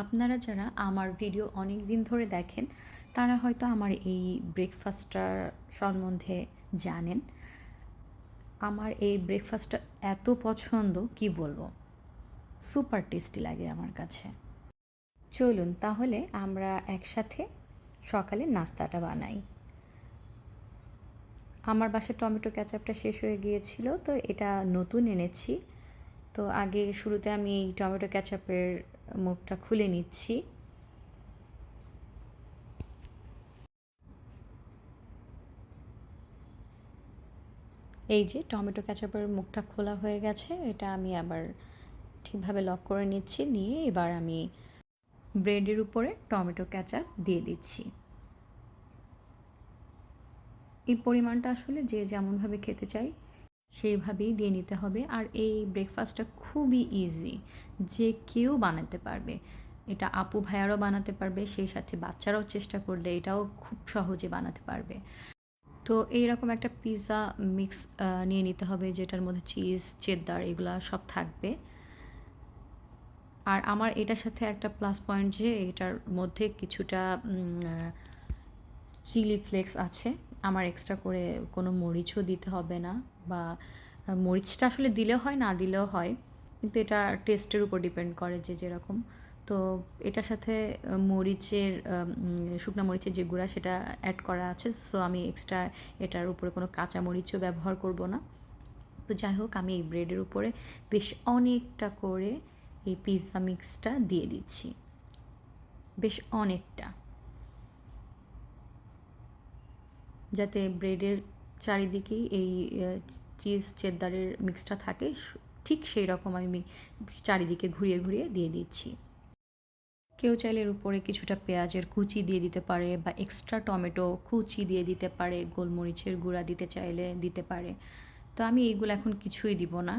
আপনারা যারা আমার ভিডিও অনেক দিন ধরে দেখেন, তারা হয়তো আমার এই ব্রেকফাস্টটার সম্বন্ধে জানেন। আমার এই ব্রেকফাস্টটা এত পছন্দ, কি বলব? সুপার টেস্টি লাগে আমার কাছে। চলুন তাহলে আমরা একসাথে সকালে নাস্তাটা বানাই। আমার বাসায় টমেটো ক্যাচাপটা শেষ হয়ে গিয়েছিল, তো এটা নতুন এনেছি। তো আগে শুরুতে আমি এই টমেটো ক্যাচাপের মুখটা খুলে নিচ্ছি। এই যে টমেটো ক্যাচাপের মুখটা খোলা হয়ে গেছে, এটা আমি আবার ঠিকভাবে লক করে নিচ্ছি, নিয়ে এবার আমি ব্রেডের উপরে টমেটো ক্যাচাপ দিয়ে দিচ্ছি। এই পরিমাণটা আসলে যে যেমনভাবে খেতে চাই সেইভাবেই দিয়ে নিতে হবে। আর এই ব্রেকফাস্টটা খুবই ইজি যে কেউ বানাতে পারবে। এটা আপু ভাইয়ারও বানাতে পারবে, সেই সাথে বাচ্চারাও চেষ্টা করলে এটাও খুব সহজে বানাতে পারবে। তো এইরকম একটা পিৎজা মিক্স নিয়ে নিতে হবে, যেটার মধ্যে চিজ চেদ্দার এগুলা সব থাকবে। আর আমার এটার সাথে একটা প্লাস পয়েন্ট যে, এটার মধ্যে কিছুটা চিলি ফ্লেক্স আছে। আমার এক্সট্রা করে কোনো মরিচও দিতে হবে না বা মরিচটা আসলে দিলেও হয়, না দিলেও হয়, কিন্তু এটা টেস্টের উপর ডিপেন্ড করে যে যেরকম। তো এটার সাথে মরিচের শুকনা মরিচের যে গুঁড়া সেটা অ্যাড করা আছে সো আমি এক্সট্রা এটার উপরে কোনো কাঁচা মরিচও ব্যবহার করব না। তো যাই হোক, আমি এই ব্রেডের উপরে বেশ অনেকটা করে এই পিৎজা মিক্সটা দিয়ে দিচ্ছি। বেশ অনেকটা। যাতে ব্রেডের চারিদিকেই এই চিজ চেদ্দারের মিক্সটা থাকে ঠিক সেই রকম আমি চারিদিকে ঘুরিয়ে ঘুরিয়ে দিয়ে দিচ্ছি। কেউ চাইলে এর উপরে কিছুটা পেঁয়াজের কুচি দিয়ে দিতে পারে বা এক্সট্রা টমেটো কুচি দিয়ে দিতে পারে, গোলমরিচের গুঁড়া দিতে চাইলে দিতে পারে। তো আমি এইগুলো এখন কিছুই দিব না।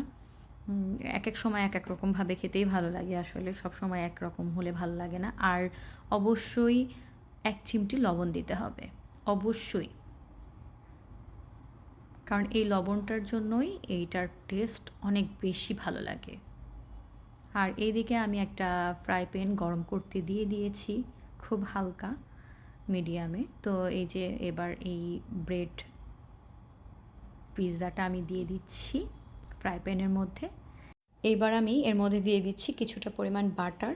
এক এক সময় এক এক রকমভাবে খেতেই ভালো লাগে আসলে, সব সময় এক রকম হলে ভালো লাগে না। আর অবশ্যই এক চিমটি লবণ দিতে হবে। অবশ্যই। কারণ এই লবণটার জন্যই এইটার টেস্ট অনেক বেশি ভালো লাগে। আর এইদিকে আমি একটা ফ্রাই প্যান গরম করতে দিয়ে দিয়েছি, খুব হালকা মিডিয়ামে তো এই যে এবার এই ব্রেড পিৎজাটা আমি দিয়ে দিচ্ছি ফ্রাই প্যানের মধ্যে। এবার আমি এর মধ্যে দিয়ে দিচ্ছি কিছুটা পরিমাণ বাটার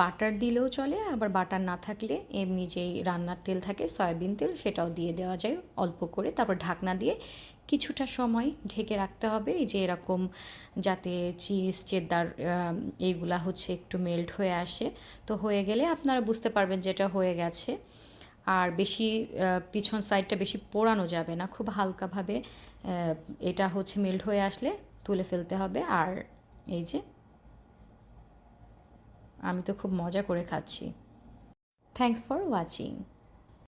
বাটার দিলেও চলে, আবার বাটার না থাকলে এমনি যেই রান্নার তেল থাকে, সয়াবিন তেল, সেটাও দিয়ে দেওয়া যায় অল্প করে। তারপর ঢাকনা দিয়ে কিছুটা সময় ঢেকে রাখতে হবে। এই যে এরকম যাতে চিজ, চেদ্দার এইগুলা হচ্ছে একটু মেল্ট হয়ে আসে। তো হয়ে গেলে আপনারা বুঝতে পারবেন যেটা হয়ে গেছে। আর বেশি পিছন সাইডটা বেশি পোড়ানো যাবে না। খুব হালকাভাবে এটা হচ্ছে মেল্ট হয়ে আসলে তুলে ফেলতে হবে। আর এই যে, আমি তো খুব মজা করে খাচ্ছি। Thanks for watching